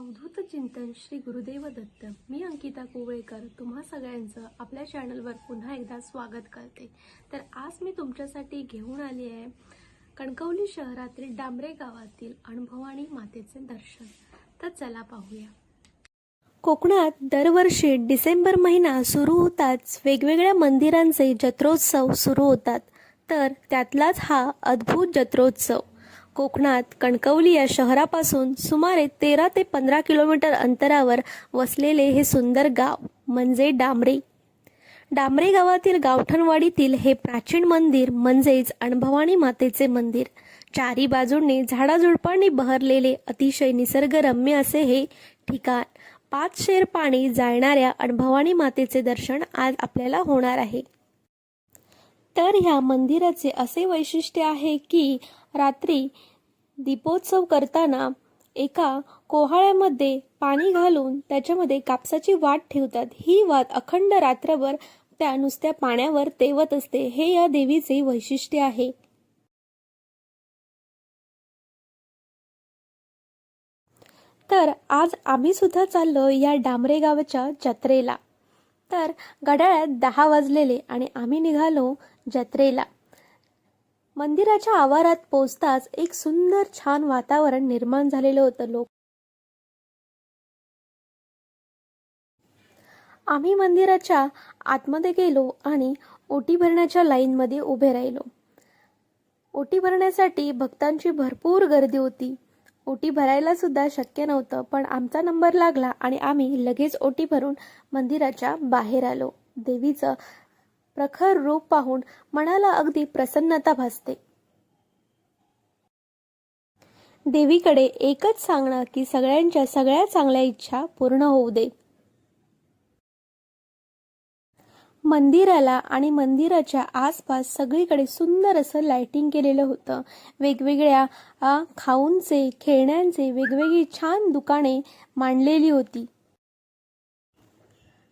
अवधूत चिंतन श्री गुरुदेव दत्त. मी अंकिता कोवळेकर. तुम्हा सगळ्यांचं आपल्या चॅनलवर पुन्हा एकदा स्वागत करते. तर आज मी तुमच्यासाठी घेऊन आली आहे कणकवली शहरातील डांबरे गावातील अनुभवाणी मातेचे दर्शन. तर चला पाहूया. कोकणात दरवर्षी डिसेंबर महिना सुरू होताच वेगवेगळ्या मंदिरांचे जत्रोत्सव सुरू होतात. तर त्यातलाच हा अद्भुत जत्रोत्सव. कोकणात कणकवली या शहरापासून सुमारे तेरा ते पंधरा किलोमीटर अंतरावर वसलेले हे सुंदर गाव म्हणजे डांबरे. डांबरे गावातील गावठणवाडीतील हे प्राचीन मंदिर म्हणजेच अणभवानी मातेचे मंदिर. चारी बाजूंनी झाडाझुडपांनी बहरलेले अतिशय निसर्गरम्य असे हे ठिकाण. पाच शेर पाणी जाळणाऱ्या अणभवानी मातेचे दर्शन आज आपल्याला होणार आहे. तर ह्या मंदिराचे असे वैशिष्ट्य आहे की रात्री दीपोत्सव करताना एका कोहाळ्यामध्ये पाणी घालून त्याच्यामध्ये कापसाची वाट ठेवतात. ही वात अखंड रात्रभर त्या नुसत्या पाण्यावर तेवत असते. हे या देवीचे वैशिष्ट्य आहे. तर आज आम्ही सुद्धा चाललो या डांबरे गावाच्या जत्रेला. तर गडाळ्यात दहा वाजलेले आणि आम्ही निघालो जत्रेला. मंदिराच्या आवारात पोचताच एक सुंदर छान वातावरण निर्माण झालेलं होतं. लोक आम्ही मंदिराच्या आतमध्ये गेलो आणि ओटी भरण्याच्या लाईनमध्ये उभे राहिलो. ओटी भरण्यासाठी भक्तांची भरपूर गर्दी होती. ओटी भरायला सुद्धा शक्य नव्हतं पण आमचा नंबर लागला आणि आम्ही लगेच ओटी भरून मंदिराच्या बाहेर आलो. देवीचं प्रखर रूप पाहून मनाला अगदी प्रसन्नता भासते. देवीकडे एकच सांगणं की सगळ्यांच्या सगळ्या चांगल्या इच्छा पूर्ण होऊ दे. मंदिराला आणि मंदिराच्या आसपास सगळीकडे सुंदर असं लाइटिंग केलेलं होतं. वेगवेगळ्या खाऊंचे खेळण्यांचे वेगवेगळी छान दुकाने मांडलेली होती.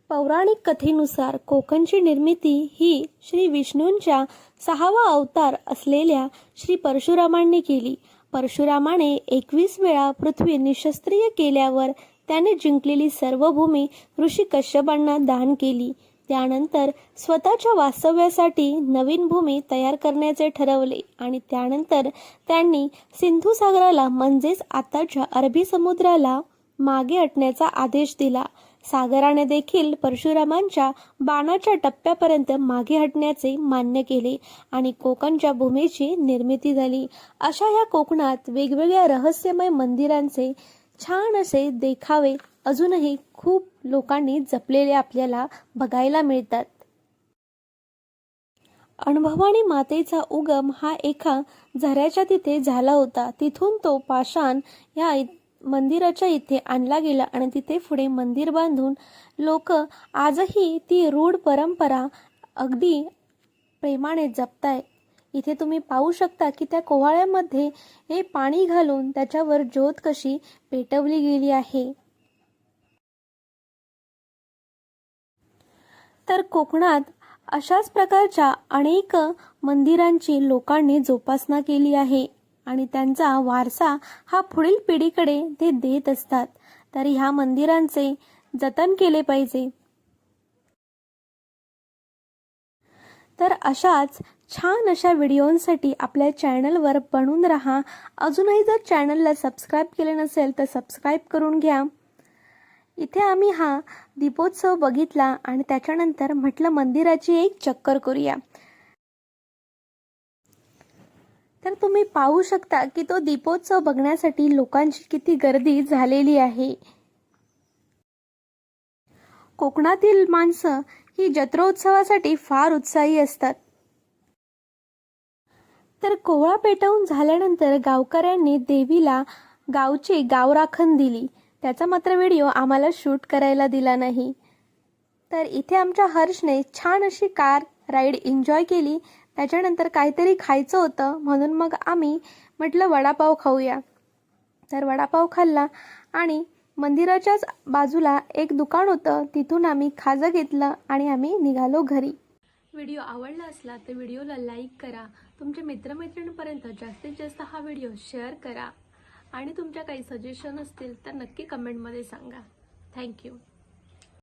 पौराणिक कथेनुसार कोकणची निर्मिती ही श्री विष्णूंच्या सहावा अवतार असलेल्या श्री परशुरामांनी केली. परशुरामाने एकवीस वेळा पृथ्वी निशस्त्रीय केल्यावर त्याने जिंकलेली सर्व भूमी ऋषी कश्यपांना दान केली. त्यानंतर स्वतःच्या वास्तव्यासाठी नवीन भूमी तयार करण्याचे ठरवले आणि त्यानंतर त्यांनी सिंधू सागराला म्हणजेच आताच्या अरबी समुद्राला मागे हटण्याचा आदेश दिला. सागराने देखील परशुरामांच्या बाणाच्या टप्प्यापर्यंत मागे हटण्याचे मान्य केले आणि कोकणच्या भूमीची निर्मिती झाली. अशा या कोकणात वेगवेगळ्या रहस्यमय मंदिरांचे छान असे देखावे अजूनही खूप लोकांनी जपलेले आपल्याला बघायला मिळतात. अनुभवानी मातेचा उगम हा एका झऱ्याच्या तिथे झाला होता. तिथून तो पाषाण या मंदिराच्या इथे आणला गेला आणि तिथे पुढे मंदिर बांधून लोक आजही ती रूढ परंपरा अगदी प्रेमाने जपताय. इथे तुम्ही पाहू शकता की त्या कोहाळ्यामध्ये हे पाणी घालून त्याच्यावर ज्योत कशी पेटवली गेली आहे. तर कोकणात अशाच प्रकारच्या अनेक मंदिरांची लोकांनी जोपासना केली आहे. आणि त्यांचा वारसा हा पुढील पिढीकडे ते देत असतात. तर ह्या मंदिरांचे जतन केले पाहिजे. तर अशाच छान अशा व्हिडिओंसाठी आपल्या चॅनलवर बनून राहा. अजूनही जर चॅनलला सबस्क्राईब केले नसेल तर सबस्क्राईब करून घ्या. इथे आम्ही हा दीपोत्सव बघितला आणि त्याच्यानंतर म्हटलं मंदिराची एक चक्कर करूया. तर तुम्ही पाहू शकता की तो दीपोत्सव बघण्यासाठी लोकांची किती गर्दी झालेली आहे. कोकणातील माणसं ही जत्रोत्सवासाठी फार उत्साही असतात. तर कोवळा पेटवून झाल्यानंतर गावकऱ्यांनी देवीला गावची गावराखण दिली. त्याचा मात्र व्हिडिओ आम्हाला शूट करायला दिला नाही. तर इथे आमच्या हर्षने छान अशी कार राईड एन्जॉय केली. त्याच्यानंतर काहीतरी खायचं होतं. म्हणून मग आम्ही म्हटलं वडापाव खाऊया. तर वडापाव खाल्ला आणि मंदिराच्याच बाजूला एक दुकान होतं. तिथून आम्ही खाजं घेतलं आणि आम्ही निघालो घरी. व्हिडिओ आवडला असला तर व्हिडिओला लाईक करा. तुमच्या मित्रमैत्रिणींपर्यंत जास्तीत जास्त हा व्हिडिओ शेअर करा. आणि तुमच्या काही सजेशन असतील तर नक्की कमेंटमध्ये सांगा. थँक्यू.